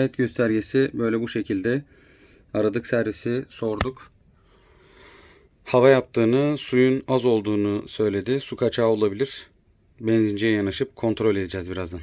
Hararet göstergesi böyle bu şekilde. Aradık servisi sorduk. Hava yaptığını, suyun az olduğunu söyledi. Su kaçağı olabilir. Benzinciye yanaşıp kontrol edeceğiz birazdan.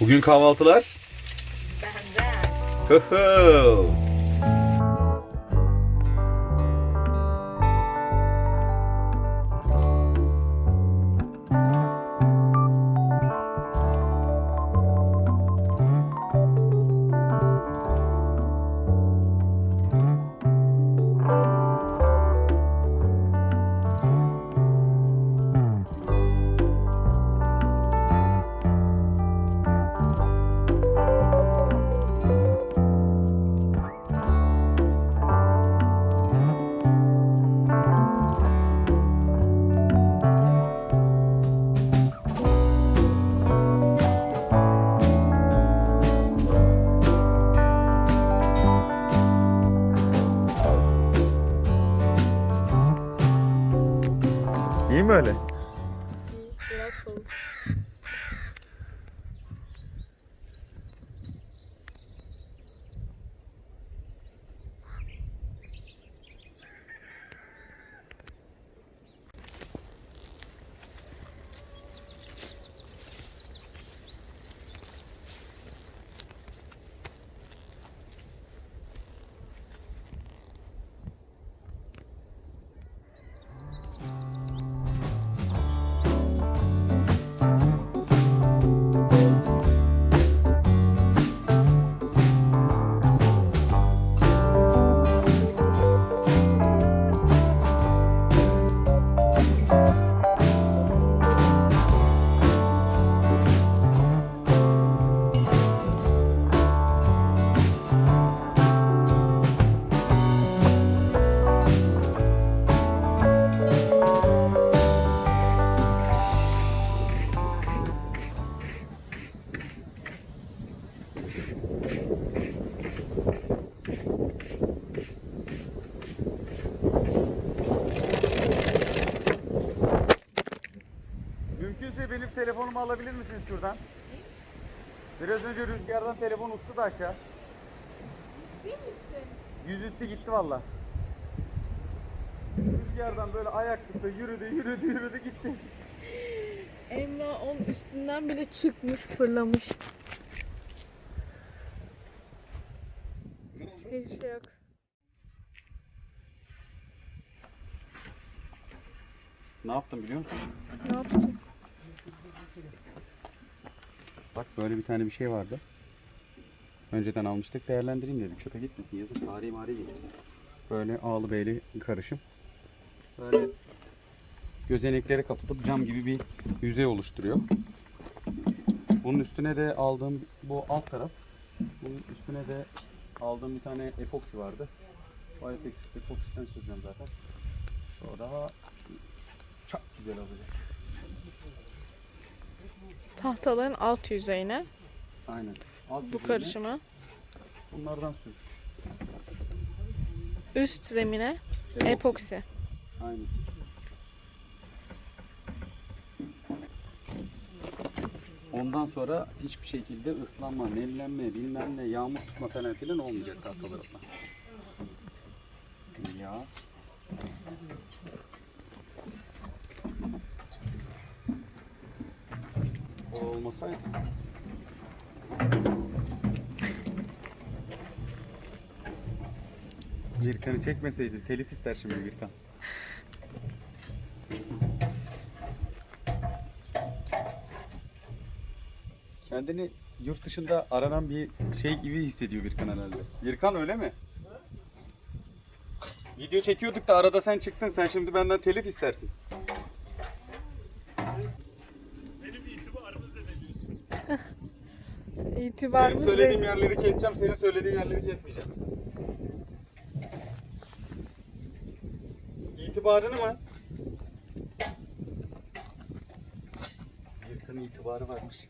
Bugün kahvaltılar. Benden. Hı. Misiniz şuradan? Biraz önce rüzgardan telefon uçtu da aşağı. Yüzüstü gitti valla. Rüzgardan böyle ayakta yürüdü yürüdü yürüdü gitti. Emrah onun üstünden bile çıkmış, fırlamış. Hiçbir şey yok. Ne yaptım biliyor musun? Ne yaptın? Bak böyle bir tane bir şey vardı. Önceden almıştık değerlendireyim dedim. Çöpe gitmesin yazık tarihi mari. Böyle ağlı beyli karışım. Böyle gözenekleri kapatıp cam gibi bir yüzey oluşturuyor. Bunun üstüne de aldığım bu alt taraf. Bunun üstüne de aldığım bir tane epoksi vardı. O epoksi, epoksiden süreceğim zaten. Sonra çok güzel olacak. Tahtaların alt yüzeyine Aynen. Alt bu yüzeyine karışımı, Bunlardan sür. üst zemine Epoksi. epoksi. Aynen. Ondan sonra hiçbir şekilde ıslanma, nemlenme, bilmem ne, yağmur tutma falan filan olmayacak tahtalarında. Ya. olmasaydı. Birkan'ı çekmeseydi telif ister şimdi Birkan. Kendini yurt dışında aranan bir şey gibi hissediyor Birkan herhalde. Birkan öyle mi? Video çekiyorduk da arada sen çıktın. Sen şimdi benden telif istersin. Benim İtibarımız söylediğim zengin. yerleri keseceğim. Senin söylediğin yerleri kesmeyeceğim. İtibarını mı? Birkan'ın itibarı varmış.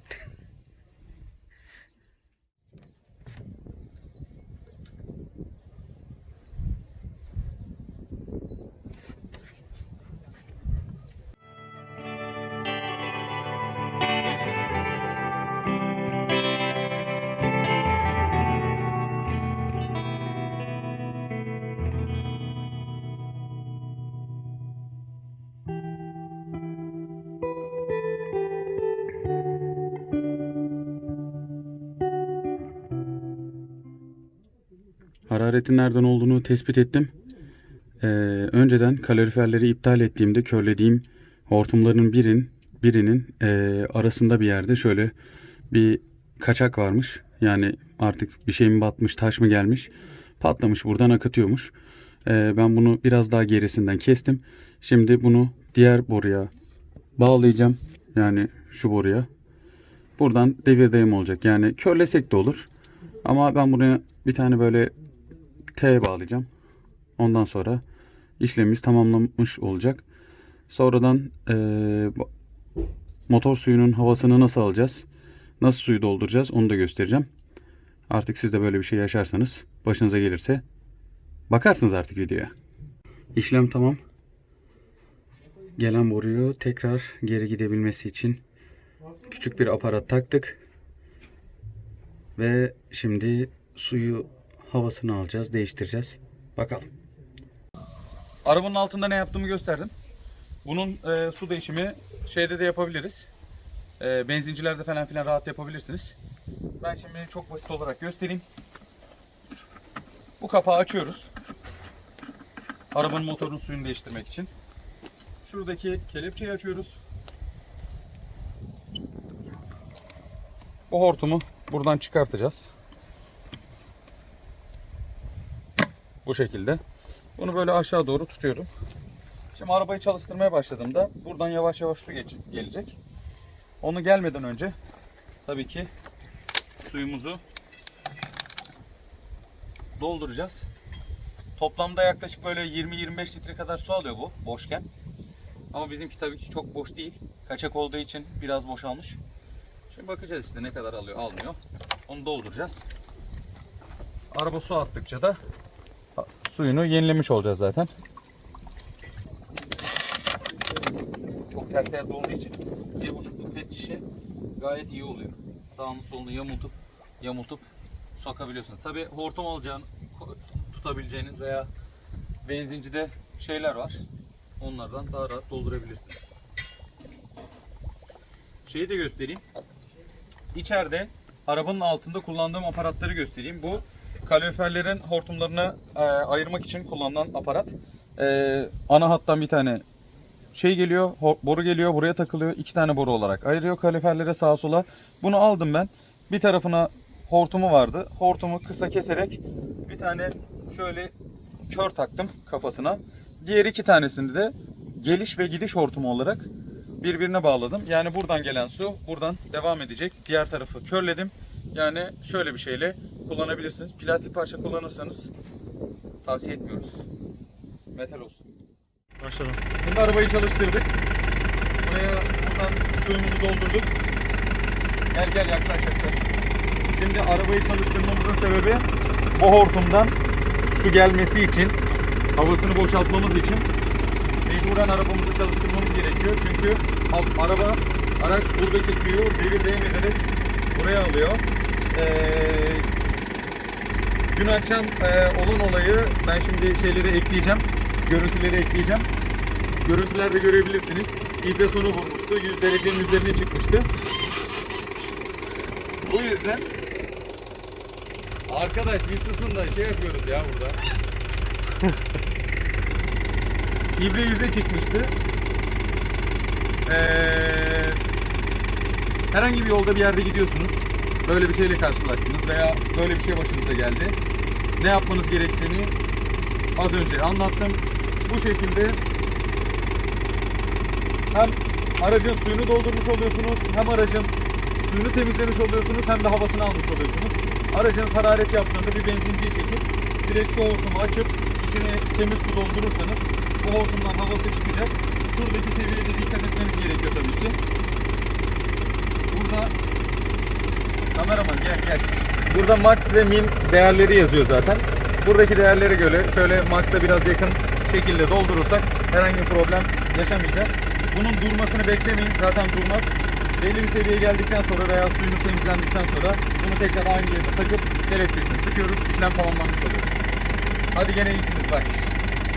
Hararetin nereden olduğunu tespit ettim. Ee, önceden kaloriferleri iptal ettiğimde körlediğim hortumların birin, birinin ee, arasında bir yerde şöyle bir kaçak varmış. Yani artık bir şey mi batmış, taş mı gelmiş, patlamış, buradan akıtıyormuş. Ee, ben bunu biraz daha gerisinden kestim. Şimdi bunu diğer boruya bağlayacağım. Yani şu boruya. Buradan devir olacak. Yani körlesek de olur. Ama ben buraya bir tane böyle T'ye bağlayacağım. Ondan sonra işlemimiz tamamlanmış olacak. Sonradan bu- motor suyunun havasını nasıl alacağız? Nasıl suyu dolduracağız? Onu da göstereceğim. Artık siz de böyle bir şey yaşarsanız başınıza gelirse bakarsınız artık videoya. İşlem tamam. Gelen boruyu tekrar geri gidebilmesi için küçük bir aparat taktık. Ve şimdi suyu havasını alacağız, değiştireceğiz. Bakalım. Arabanın altında ne yaptığımı gösterdim. Bunun e, su değişimi şeyde de yapabiliriz. E, benzincilerde falan filan rahat yapabilirsiniz. Ben şimdi çok basit olarak göstereyim. Bu kapağı açıyoruz. Arabanın motorunun suyunu değiştirmek için. Şuradaki kelepçeyi açıyoruz. Bu hortumu buradan çıkartacağız. Bu şekilde. Bunu böyle aşağı doğru tutuyorum. Şimdi arabayı çalıştırmaya başladığımda buradan yavaş yavaş su gelecek. Onu gelmeden önce tabii ki suyumuzu dolduracağız. Toplamda yaklaşık böyle 20-25 litre kadar su alıyor bu boşken. Ama bizimki tabii ki çok boş değil. Kaçak olduğu için biraz boşalmış. Şimdi bakacağız işte ne kadar alıyor almıyor. Onu dolduracağız. Araba su attıkça da suyunu yenilemiş olacağız zaten. Çok ters yerde olduğu için bir buçukluk pet şişe gayet iyi oluyor. Sağını solunu yamultup yamultup sokabiliyorsunuz. Tabi hortum alacağın tutabileceğiniz veya benzincide şeyler var. Onlardan daha rahat doldurabilirsiniz. Şeyi de göstereyim. İçeride arabanın altında kullandığım aparatları göstereyim. Bu kaloriferlerin hortumlarını e, ayırmak için kullanılan aparat. E, ana hattan bir tane şey geliyor, boru geliyor, buraya takılıyor. iki tane boru olarak ayırıyor kaloriferlere sağa sola. Bunu aldım ben. Bir tarafına hortumu vardı. Hortumu kısa keserek bir tane şöyle kör taktım kafasına. Diğer iki tanesini de geliş ve gidiş hortumu olarak birbirine bağladım. Yani buradan gelen su buradan devam edecek. Diğer tarafı körledim. Yani şöyle bir şeyle kullanabilirsiniz. Plastik parça kullanırsanız tavsiye etmiyoruz. Metal olsun. Başladım. Şimdi arabayı çalıştırdık. Buraya buradan suyumuzu doldurduk. Gel gel yaklaş yaklaş. Şimdi arabayı çalıştırmamızın sebebi bu hortumdan su gelmesi için, havasını boşaltmamız için mecburen arabamızı çalıştırmamız gerekiyor. Çünkü araba, araç buradaki suyu devir daim ederek buraya alıyor. Ee, dün akşam e, olan olayı ben şimdi şeyleri ekleyeceğim. Görüntüleri ekleyeceğim. Görüntülerde görebilirsiniz. İbre sonu vurmuştu. 100 derecenin üzerine çıkmıştı. Bu yüzden Arkadaş bir susun da şey yapıyoruz ya burada. İbre yüze çıkmıştı. Ee, Herhangi bir yolda bir yerde gidiyorsunuz. Böyle bir şeyle karşılaştınız veya böyle bir şey başınıza geldi. Ne yapmanız gerektiğini az önce anlattım. Bu şekilde hem aracın suyunu doldurmuş oluyorsunuz, hem aracın suyunu temizlemiş oluyorsunuz, hem de havasını almış oluyorsunuz. Aracınız hararet yaptığında bir benzinciyi çekip direkt şu hortumu açıp içine temiz su doldurursanız bu hortumdan havası çıkacak. Şuradaki seviyede dikkat etmeniz gerekiyor tabii ki. Burada kameraman gel gel. Burada max ve min değerleri yazıyor zaten. Buradaki değerlere göre şöyle max'a biraz yakın şekilde doldurursak herhangi bir problem yaşamayacağız. Bunun durmasını beklemeyin. Zaten durmaz. Belli bir seviyeye geldikten sonra veya suyunuz temizlendikten sonra bunu tekrar aynı yere takıp kelepçesini sıkıyoruz. İşlem tamamlanmış oluyor. Hadi gene iyisiniz bak.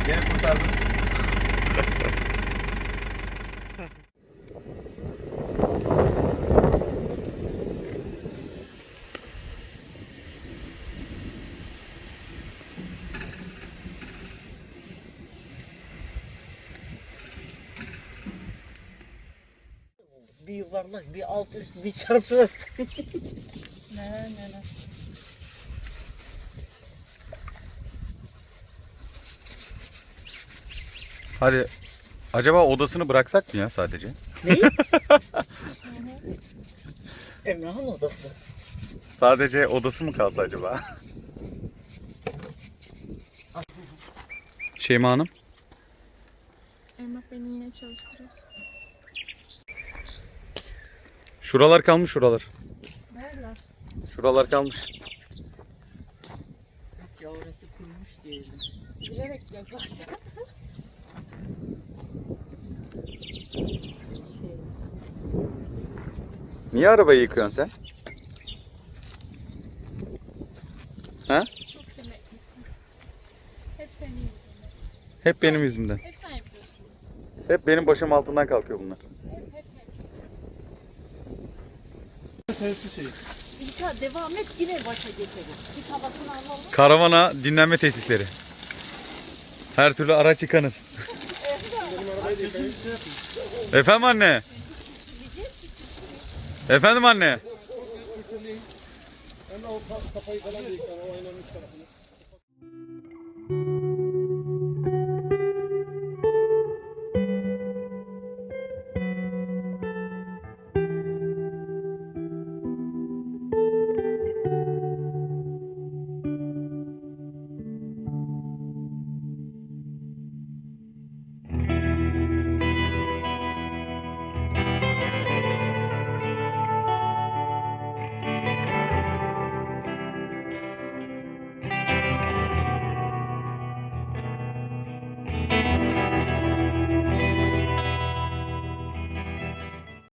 Gene kurtardınız. Bir yuvarlak bir alt üst bir çarpıyorsun. ne ne ne. Hadi acaba odasını bıraksak mı ya sadece? Neyi? Emrah'ın odası. Sadece odası mı kalsa acaba? Şeyma Hanım. Emrah beni yine çalıştırıyorsun. Şuralar kalmış şuralar. Nerede? Şuralar kalmış. Ya orası kurumuş diyelim. Bilerek yazarsan. Şey, Niye arabayı yıkıyorsun sen? Ha? Çok yemeklisin. Hep senin yüzünden. Hep benim yüzümden. Hep sen yapıyorsun. Hep benim başım altından kalkıyor bunlar. Hep hep hep. Tesis şeyi. İlka devam et yine başa geçelim. Bir havasını alalım. Karavana dinlenme tesisleri. Her türlü araç yıkanır. Efendim anne? Efendim anne? Ben de o kafayı falan değil. O üst tarafını.